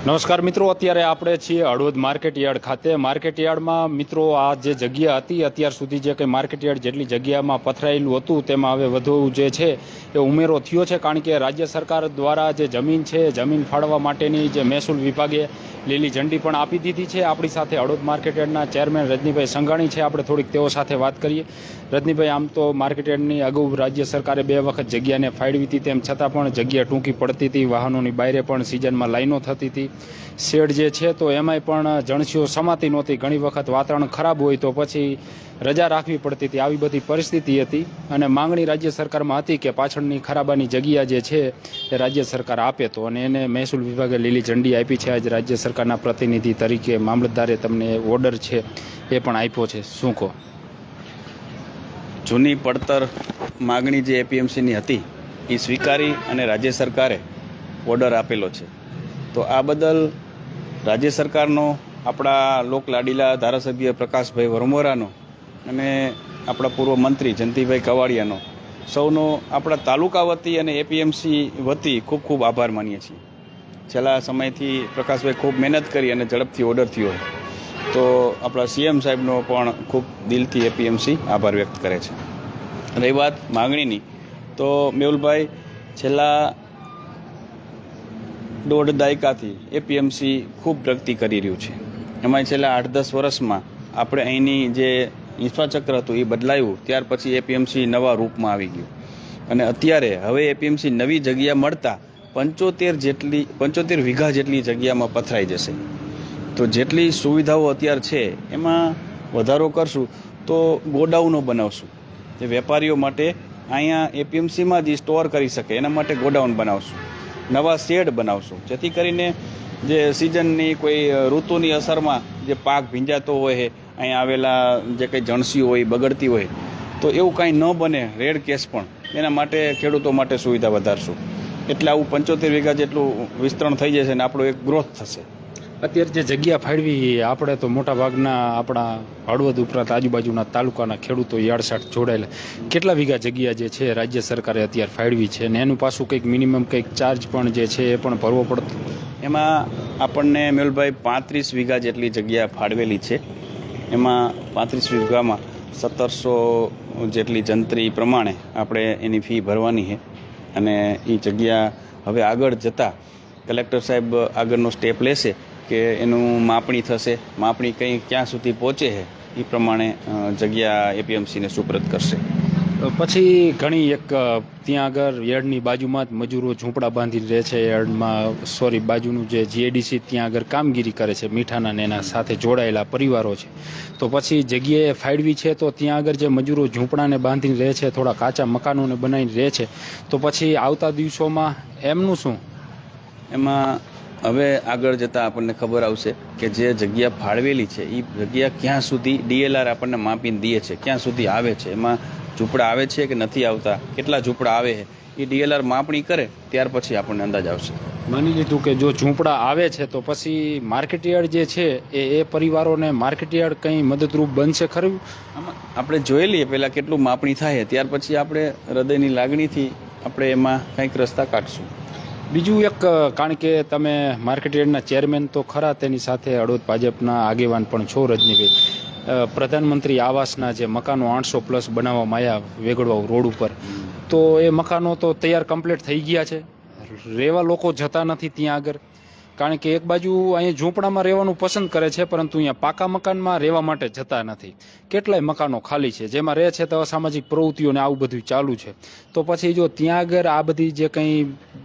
નમસ્કાર મિત્રો, અત્યારે આપણે છીએ હળવદ માર્કેટ યાર્ડ ખાતે. માર્કેટ યાર્ડમાં મિત્રો, આ જે જગ્યા હતી, અત્યાર સુધી જે કંઈ માર્કેટ યાર્ડ જેટલી જગ્યામાં પથરાયેલું હતું, તેમાં હવે વધુ જે છે, એ ઉમેરો થયો છે. કારણ કે રાજ્ય સરકાર દ્વારા જે જમીન છે, જમીન ફાળવા માટેની જે મહેસૂલ વિભાગે લીલી ઝંડી પણ આપી દીધી છે. આપણી સાથે હળવદ માર્કેટયાર્ડના ચેરમેન રજનીભાઈ સંઘાણી છે. આપણે થોડીક તેઓ સાથે વાત કરીએ. રજનીભાઈ, આમ તો માર્કેટયાર્ડની અગાઉ રાજ્ય સરકારે બે વખત જગ્યાને ફાળવી હતી, તેમ છતાં પણ જગ્યા ટૂંકી પડતી હતી. વાહનોની બાયરે પણ સિઝનમાં લાઈનો થતી હતી. શેડ જે છે તો એમાંય પણ જણસીઓ સમાતી નહોતી. ઘણી વખત વાતાવરણ ખરાબ હોય તો પછી રજા રાખવી પડતી હતી. આવી બધી પરિસ્થિતિ હતી અને માંગણી રાજ્ય સરકારમાં હતી કે પાછળની ખરાબાની જગ્યા જે છે એ રાજ્ય સરકાર આપે તો. અને એને મહેસૂલ વિભાગે લીલી ઝંડી આપી છે. આજે રાજ્ય સરકારના પ્રતિનિધિ તરીકે મામલતદારે તમને ઓર્ડર છે એ પણ આપ્યો છે. શું કહો? જૂની પડતર માગણી જે એપીએમસીની હતી એ સ્વીકારી અને રાજ્ય સરકારે ઓર્ડર આપેલો છે. તો આ બદલ રાજ્ય સરકારનો, આપણા લોકલાડીલા ધારાસભ્ય પ્રકાશભાઈ વરમોરાનો અને આપણા પૂર્વ મંત્રી જયંતિભાઈ કવાડિયાનો, સૌનો આપણા તાલુકા વતી અને એપીએમસી વતી ખૂબ ખૂબ આભાર માનીએ છીએ. છેલ્લા સમયથી પ્રકાશભાઈ ખૂબ મહેનત કરી અને ઝડપથી ઓર્ડર થયો. તો આપણા સીએમ સાહેબનો પણ ખૂબ દિલથી એપીએમસી આભાર વ્યક્ત કરે છે. રહી વાત માગણીની, તો મેહુલભાઈ, છેલ્લા દોઢ દાયકાથી એપીએમસી ખૂબ પ્રગતિ કરી રહ્યું છે. એમાં છેલ્લા આઠ દસ વર્ષમાં આપણે અહીંની જે ઇન્ફ્રાસ્ટ્રક્ચર હતું એ બદલાયું, ત્યાર પછી એપીએમસી નવા રૂપમાં આવી ગયું. અને અત્યારે હવે એપીએમસી નવી જગ્યા મળતા પંચોતેર જેટલી, પંચોતેર વીઘા જેટલી જગ્યામાં પથરાઈ જશે. તો જેટલી સુવિધાઓ અત્યાર છે, એમાં વધારો કરશું તો ગોડાઉનો બનાવશું. જે વેપારીઓ માટે અહીંયા એપીએમસીમાં જ સ્ટોર કરી શકે, એના માટે ગોડાઉન બનાવશું. નવા શેડ બનાવશું. જેથી કરીને જે સિઝનની કોઈ ઋતુની અસરમાં જે પાક ભીંજાતો હોય છે, અહીંયા આવેલા જે કંઈ જણસી હોય બગડતી હોય, તો એવું કાંઈ ન બને રેડ કેસ પણ. એના માટે ખેડૂતો માટે સુવિધા વધારશું. એટલે આવું પંચોતેર વીઘા જેટલું વિસ્તરણ થઈ જશે અને આપણો એક ગ્રોથ થશે. અત્યારે જે જગ્યા ફાળવી આપણે તો મોટા ભાગના આપણા હળવદ ઉપરાંત આજુબાજુના તાલુકાના ખેડૂતો યાર્ડસાટ જોડાયેલા. કેટલા વીઘા જગ્યા જે છે રાજ્ય સરકારે અત્યારે ફાળવી છે ને એનું પાછું કંઈક મિનિમમ કંઈક ચાર્જ પણ જે છે એ પણ ભરવો પડતો. એમાં આપણને મેહુલભાઈ પાંત્રીસ વીઘા જેટલી જગ્યા ફાળવેલી છે. એમાં પાંત્રીસ વીઘામાં સત્તરસો જેટલી જંત્રી પ્રમાણે આપણે એની ફી ભરવાની છે. અને એ જગ્યા હવે આગળ જતાં કલેક્ટર સાહેબ આગળનો સ્ટેપ લેશે. કે એનું માપણી થશે માપણી કંઈ ક્યાં સુધી પહોંચે છે એ પ્રમાણે જગ્યા એપીએમસીને સુપ્રત કરશે. પછી ઘણી એક ત્યાં આગળ યાર્ડની બાજુમાં જ મજૂરો ઝૂંપડા બાંધી રહે છે યાર્ડમાં સોરી બાજુનું જે જીએડીસી ત્યાં આગળ કામગીરી કરે છે મીઠાના ને એના સાથે જોડાયેલા પરિવારો છે. તો પછી જગ્યાએ ફાળવી છે તો ત્યાં આગળ જે મજૂરો ઝૂંપડાને બાંધીને રહે છે થોડા કાચા મકાનોને બનાવીને રહે છે તો પછી આવતા દિવસોમાં એમનું શું? એમાં હવે આગળ જતાં આપણને ખબર આવશે કે જે જગ્યા ફાળવેલી છે એ જગ્યા ક્યાં સુધી ડીએલઆર આપણને માપીને દે છે ક્યાં સુધી આવે છે એમાં ઝૂંપડા આવે છે કે નથી આવતા કેટલા ઝૂંપડા આવે છે એ ડીએલઆર માપણી કરે ત્યાર પછી આપણને અંદાજ આવશે. માની લીધું કે જો ઝૂંપડા આવે છે તો પછી માર્કેટયાર્ડ જે છે એ એ પરિવારોને માર્કેટયાર્ડ કંઈ મદદરૂપ બનશે ખરું? આપણે જોઈ લઈએ પહેલાં કેટલું માપણી થાય ત્યાર પછી આપણે હૃદયની લાગણીથી આપણે એમાં કંઈક રસ્તા કાઢશું. બીજું એક કારણ કે તમે માર્કેટ યાર્ડના ચેરમેન તો ખરા, તેની સાથે અડોદ ભાજપના આગેવાન પણ છો, રજનીભાઈ. પ્રધાનમંત્રી આવાસના જે મકાનો આઠસો પ્લસ બનાવવામાં આવ્યા વેગડવા રોડ ઉપર. તો એ મકાનો તો તૈયાર કમ્પ્લીટ થઈ ગયા છે. રહેવા લોકો જતા નથી ત્યાં આગળ. કારણ કે એક બાજુ અહીંયા ઝૂંપડામાં રહેવાનું પસંદ કરે છે, પરંતુ અહીંયા પાકા મકાનમાં રહેવા માટે જતા નથી. કેટલાય મકાનો ખાલી છે, જેમાં રહે છે તો સામાજિક પ્રવૃત્તિઓ ને આવું બધું ચાલુ છે. તો પછી જો ત્યાં આગળ આ બધી જે કંઈ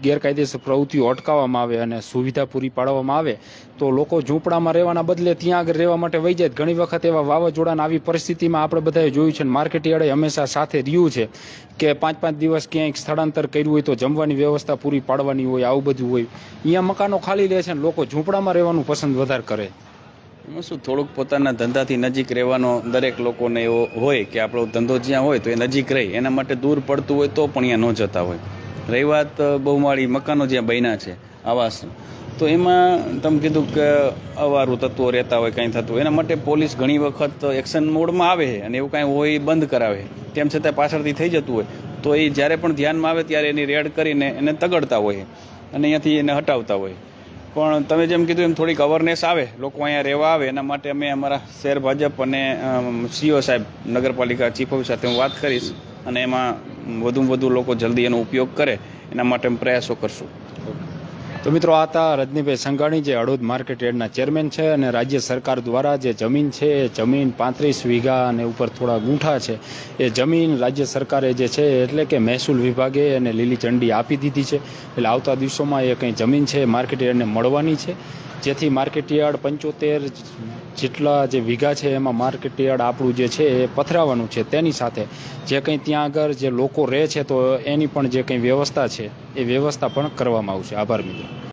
ગેરકાયદેસર પ્રવૃત્તિઓ અટકાવવામાં આવે અને સુવિધા પૂરી પાડવામાં આવે, તો લોકો ઝૂંપડામાં રહેવાના બદલે ત્યાં આગળ રહેવા માટે વહી જાય. ઘણી વખત એવા વાવાઝોડાના આવી પરિસ્થિતિમાં આપણે બધાએ જોયું છે માર્કેટ યાર્ડે હંમેશા સાથે રહ્યું છે કે પાંચ પાંચ દિવસ ક્યાંય સ્થળાંતર કર્યું હોય તો જમવાની વ્યવસ્થા પૂરી પાડવાની હોય, આવું બધું હોય. અહીંયા મકાનો ખાલી રહે છે ને લોકો ઝૂંપડામાં રહેવાનું પસંદ વધારે કરે. શું, થોડુંક પોતાના ધંધાથી નજીક રહેવાનો દરેક લોકોને એવો હોય કે આપણો ધંધો જ્યાં હોય તો એ નજીક રહે. એના માટે દૂર પડતું હોય તો પણ અહીંયા ન જતા હોય. રહી વાત બહુમાળી મકાનો જ્યાં બન્યા છે, આવાસ. તો એમાં તમે કીધું કે અવારું તત્વો રહેતા હોય, કંઈ થતું એના માટે પોલીસ ઘણી વખત એક્શન મોડમાં આવે છે અને એવું કાંઈ હોય બંધ કરાવે તેમ છતાં પાછળથી થઈ જતું હોય. તો એ જ્યારે પણ ધ્યાનમાં આવે ત્યારે એની રેડ કરીને એને તગડતા હોય અને અહીંયાથી એને હટાવતા હોય પણ તમે જેમ કીધું એમ થોડીક અવેરનેસ આવે, લોકો અહીંયા રહેવા આવે, એના માટે અમે અમારા શહેર ભાજપ અને સીઓ સાહેબ, નગરપાલિકા ચીફ ઓફિસ સાથે હું વાત કરીશ અને એમાં વધુમાં વધુ લોકો જલ્દી એનો ઉપયોગ કરે, એના માટે પ્રયાસો કરશું. તો મિત્રો આ હતા રજનીભાઈ સંઘાણી, જે હળવદ માર્કેટ યાર્ડના ચેરમેન છે અને રાજ્ય સરકાર દ્વારા જે જમીન છે, એ જમીન પાંત્રીસ વીઘા અને ઉપર થોડા ગુંઠા છે. એ જમીન રાજ્ય સરકારે જે છે, એટલે કે મહેસૂલ વિભાગે એને લીલી ચંડી આપી દીધી છે. એટલે આવતા દિવસોમાં એ કંઈ જમીન છે માર્કેટ યાર્ડને મળવાની છે. જેથી માર્કેટયાર્ડ પંચોતેર જેટલા જે વીઘા છે, એમાં માર્કેટયાર્ડ આપણું જે છે, એ પથરાવાનું છે. તેની સાથે જે કંઈ ત્યાં આગળ જે લોકો રહે છે, તો એની પણ જે કંઈ વ્યવસ્થા છે, એ વ્યવસ્થા પણ કરવામાં આવશે. આભાર મિત્રો.